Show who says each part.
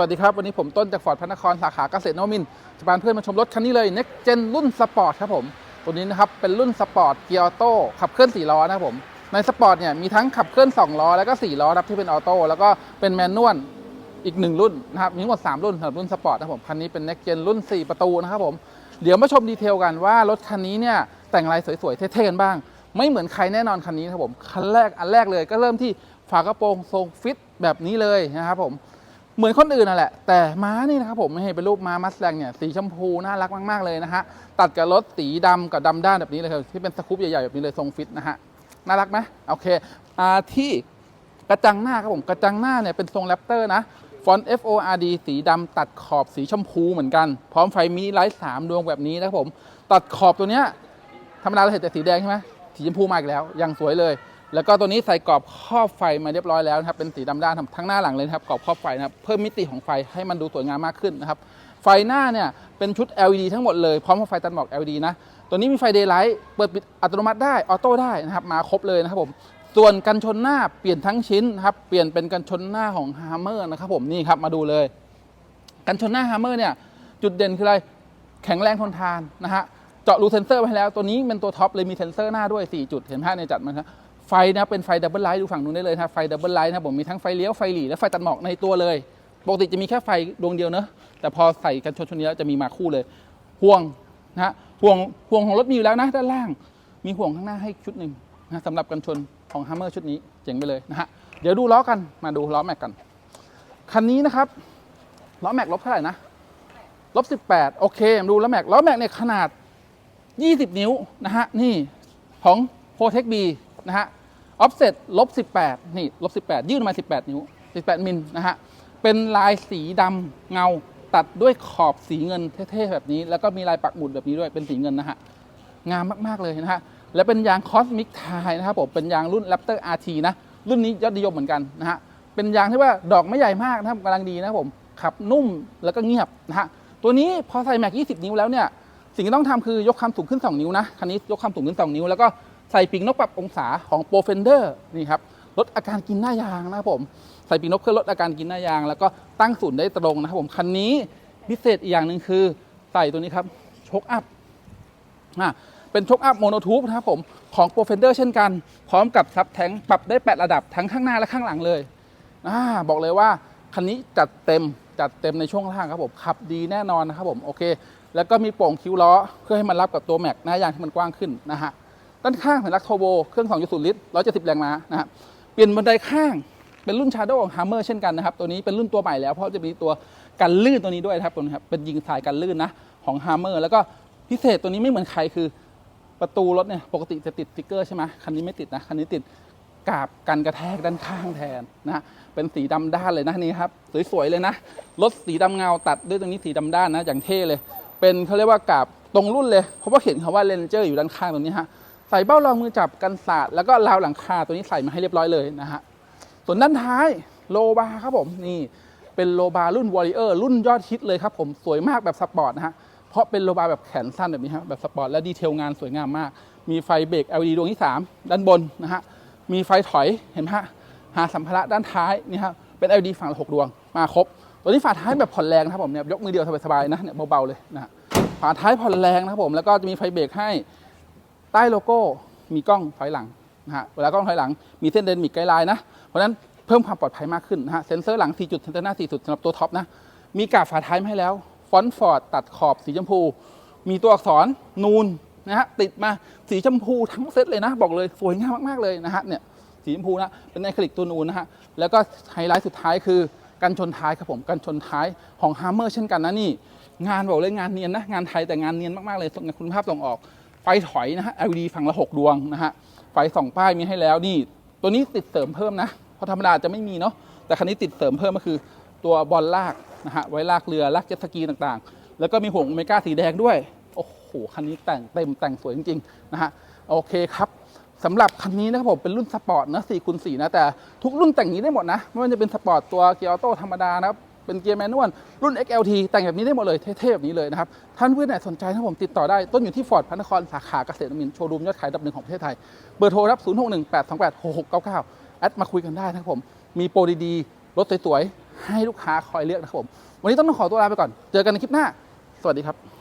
Speaker 1: วัสดีครับ วันนี้ผมต้นจากฟอร์ดพระนครสาขาเกษตรนวมินจะพาเพื่อนมาชมรถคันนี้เลย Next Gen รุ่นสปอร์ตครับผม ตัวนี้นะครับเป็นรุ่นสปอร์ตเกียร์ออโต้ขับเคลื่อน4ล้อนะครับผม ในสปอร์ตเนี่ยมีทั้งขับเคลื่อน 2 ล้อ แล้วก็ 4 ล้อครับที่เป็นออโต้แล้วก็เป็นแมนนวลอีก 1 รุ่นนะครับ มีทั้งหมด 3 รุ่นสำหรับรุ่นสปอร์ตนะครับผมคันนี้เป็น Next Gen รุ่น 4 ประตูนะครับผมเดี๋ยวมาชมดีเทลกันว่ารถคันนี้เนี่ยแต่งอะไรสวยๆเท่ๆกันบ้าง ไม่เหมือนใครแน่นอนคันนี้นะครับผมคันแรกอันแรกเลยก็เริ่มที่ฝากระโปรงทรงฟิตแบบนี้เลยนะครับผม เหมือนคนอื่นนั่นแหละ แต่ม้านี่นะครับผมไม่ให้เป็นรูปม้ามัสแลงเนี่ยสีชมพูน่ารักมาก ๆ เลยนะฮะ ตัดกับรถสีดำกับดำด้านแบบนี้เลยครับที่เป็นสกู๊ปใหญ่ๆแบบนี้เลยทรงฟิตนะฮะ น่ารักไหมโอเคอ่าที่กระจังหน้าครับผมกระจังหน้าเนี่ยเป็นทรงแรปเตอร์นะฟอนต์ FORD สีดำตัดขอบสีชมพูเหมือนกัน พร้อมไฟมินิไลท์สามดวงแบบนี้นะครับผม ตัดขอบตัวเนี้ยธรรมดาเราเห็นแต่สีแดงใช่ไหมสีชมพูมาอีกแล้วยังสวยเลย แล้วก็ตัวนี้ใส่กรอบครอบไฟมาเรียบร้อยแล้วนะครับเป็นสีดำด้านทั้งหน้าหลังเลยนะครับกรอบครอบไฟนะครับเพิ่มมิติของไฟให้มันดูสวยงามมากขึ้นนะครับไฟหน้าเนี่ยเป็นชุด LED ทั้งหมดเลยพร้อมกับไฟตัดหมอก LED นะตัวนี้มีไฟเดย์ไลท์เปิดปิดอัตโนมัติได้ออโต้ได้นะครับมาครบเลยนะครับผมส่วนกันชนหน้าเปลี่ยนทั้งชิ้นนะครับเปลี่ยนเป็นกันชนหน้าของ Hammer นะครับผมนี่ครับมาดูเลย กันชนหน้า Hammer เนี่ยจุดเด่นคืออะไรแข็งแรงทนทานนะฮะเจาะรูเซนเซอร์ไว้แล้วตัวนี้เป็นตัวท็อปเลยมีเซนเซอร์หน้าด้วย 4 จุดเห็นภาพในจัดมันครับ ไฟนะเป็นไฟดับเบิลไลท์ดูฝั่งนู้นได้เลยนะไฟดับเบิลไลท์นะผมมีทั้งไฟเลี้ยวไฟหลีและไฟตัดหมอกในตัวเลยปกติจะมีแค่ไฟดวงเดียวเนอะแต่พอใส่กันชนชนนี้แล้วจะมีมาคู่เลย ห่วงนะฮะห่วงห่วงของรถมีอยู่แล้วนะด้านล่าง มีห่วงข้างหน้าให้ชุดหนึ่งนะสำหรับกันชนของ Hammer ชุดนี้เจ๋งไปเลยนะฮะเดี๋ยวดูล้อกันมาดูล้อแม็กกันคันนี้นะครับล้อแม็กลบเท่าไหร่นะลบ18โอเคมาดูล้อแม็กล้อแม็กเนี่ยขนาด20นิ้วนะฮะนี่ของ p r o t e c B นะฮะ offset ลบ18 นี่ลบ18 ยื่นมา 18 นิ้ว 18 มิลนะฮะ เป็นลายสีดำเงาตัดด้วยขอบสีเงินเท่ๆแบบนี้ แล้วก็มีลายปักหมุดแบบนี้ด้วยเป็นสีเงินนะฮะ งามมากๆเลยนะฮะ และเป็นยางคอสมิกไทนะครับผม เป็นยางรุ่น Raptor RT นะ รุ่นนี้ยอดนิยมเหมือนกันนะฮะ เป็นยางที่ว่าดอกไม่ใหญ่มากนะครับกำลังดีนะครับผม ขับนุ่มแล้วก็เงียบนะฮะ ตัวนี้พอใส่แม็ก 20 นิ้วแล้วเนี่ย สิ่งที่ต้องทำคือยกความสูงขึ้น 2 นิ้วนะ คันนี้ยกความสูงขึ้น 2 นิ้วแล้วก็ ใส่ปีกนกปรับองศาของโปรเฟนเดอร์นี่ครับลดอาการกินหน้ายางนะครับผมใส่ปีกนกเพื่อลดอาการกินหน้ายาง แล้วก็ตั้งศูนย์ได้ตรงนะครับผมคันนี้พิเศษอีกอย่างหนึ่งคือใส่ตัวนี้ครับชกอัพอะเป็นชกอัพโมโนทูบนะครับผมของโปรเฟนเดอร์เช่นกัน พร้อมกับซับแทงปรับได้ 8 ระดับทั้งข้างหน้าและข้างหลังเลยอบอกเลยว่าคันนี้จัดเต็มจัดเต็มในช่วงล่างครับผมขับดีแน่นอนนะครับผมโอเค แล้วก็มีโป่งคิ้วล้อเพื่อให้มันรับกับตัวแม็กหน้ายางที่มันกว้างขึ้นนะฮะ ด้านข้างเป็นลักโทโบเครื่อง 2.0 ลิตร 170 แรงม้านะฮะเปลี่ยนบันไดข้างเป็นรุ่น Shadow ของ Hammer เช่นกันนะครับ ตัวนี้เป็นรุ่นตัวใหม่แล้ว เพราะจะมีตัวกันลื่นตัวนี้ด้วยครับตัวนี้ครับเป็นยิงสายกันลื่นนะของ Hammer แล้วก็พิเศษตัวนี้ไม่เหมือนใครคือประตูรถเนี่ยปกติจะติดสติ๊กเกอร์ใช่ไหมคันนี้ไม่ติดนะคันนี้ติดกาบกันกระแทกด้านข้างแทนนะเป็นสีดำด้านเลยนะนี่ครับสวยๆเลยนะรถสีดำเงาตัดด้วยตรงนี้สีดำด้านนะอย่างเท่เลย เป็นเขาเรียกว่ากาบตรงรุ่นเลยเพราะว่าเขียนคำว่าเลนเจอร์อยู่ด้านข้างตรงนี้ฮะ ใส่เบ้ารองมือจับกันสาดแล้วก็ราวหลังคาตัวนี้ใส่มาให้เรียบร้อยเลยนะฮะส่วนด้านท้ายโลบาร์ครับผมนี่เป็นโลบาร์รุ่นวอริเออร์รุ่นยอดฮิตเลยครับผมสวยมากแบบสปอร์ตนะฮะเพราะเป็นโลบาร์แบบแขนสั้นแบบนี้ครับแบบสปอร์ตและดีเทลงานสวยงามมาก มีไฟเบรก LED ดวงที่ 3 ด้านบนนะฮะมีไฟถอยเห็นไหมฮะหาสัมภาระด้านท้ายนี่ครับเป็น LED ฝั่งละหกดวงมาครบตัวนี้ฝาท้ายแบบผ่อนแรงนะครับผมเนี่ยยกมือเดียวสบายๆนะเนี่ยเบาๆเลยนะฝาท้ายผ่อนแรงนะครับผมแล้วก็จะมีไฟเบรกให้ ใต้โลโก้มีกล้องถอยหลังนะฮะเวลากล้องถอยหลังมีเส้นเดนมิกไกด์ไลน์นะเพราะฉะนั้นเพิ่มความปลอดภัยมากขึ้นนะฮะเซ็นเซอร์หลัง 4 จุดเซ็นเซอร์หน้า 4 จุดสำหรับตัวท็อปนะมีกาบฝาท้ายมาให้แล้ว ฟอนต์ฟอร์ดตัดขอบสีชมพู มีตัวอักษรนูนนะฮะติดมาสีชมพูทั้งเซตเลยนะ บอกเลยสวยงามมากๆเลยนะฮะเนี่ยสีชมพูนะเป็นไอคลิกตัวนูนนะฮะแล้วก็ไฮไลท์สุดท้ายคือกันชนท้ายครับผมกันชนท้ายของ Hammer เช่นกันนะนี่ งานบอกเลยงานเนียนนะ งานไทยแต่งานเนียนมาก ๆ เลยส่งคุณภาพส่งออก ไฟถอยนะฮะ LED ฝั่งละ 6 ดวงนะฮะ ไฟสองป้ายมีให้แล้วนี่ ตัวนี้ติดเสริมเพิ่มนะ เพราะธรรมดาจะไม่มีเนาะ แต่คันนี้ติดเสริมเพิ่มก็คือตัวบอลลากนะฮะ ไว้ลากเรือ ลากเจ็ตสกีต่างๆ แล้วก็มีห่วงโอเมก้าสีแดงด้วย โอ้โห คันนี้แต่งเต็มแต่งสวยจริงๆนะฮะ โอเคครับสำหรับคันนี้นะครับผมเป็นรุ่นสปอร์ตนะ4คูณ4นะ แต่ทุกรุ่นแต่งอย่างนี้ได้หมดนะ ไม่ว่าจะเป็นสปอร์ตตัวเกียร์ออโต้ธรรมดานะครับ เป็นเกียร์แมนนวลรุ่น XLT แต่งแบบนี้ได้หมดเลยเท่ๆแบบนี้เลยนะครับท่านเพื่อนไหนสนใจนผมติดต่อได้ต้นอยู่ที่ฟอร์ดพระนครสาขาเกษตรมินโชว์รูมยอดขายอันดับหนึ่งของประเทศไทยเบอร์โทรรับ 0 6 1 8 2 8 6 6 9 9แอดมาคุยกันได้นะครับผมมีโปรดีๆรถสวยๆให้ลูกค้าคอยเลือกนะครับผมวันนี้ต้องขอตัวลาไปก่อน เจอกันในคลิปหน้า สวัสดีครับ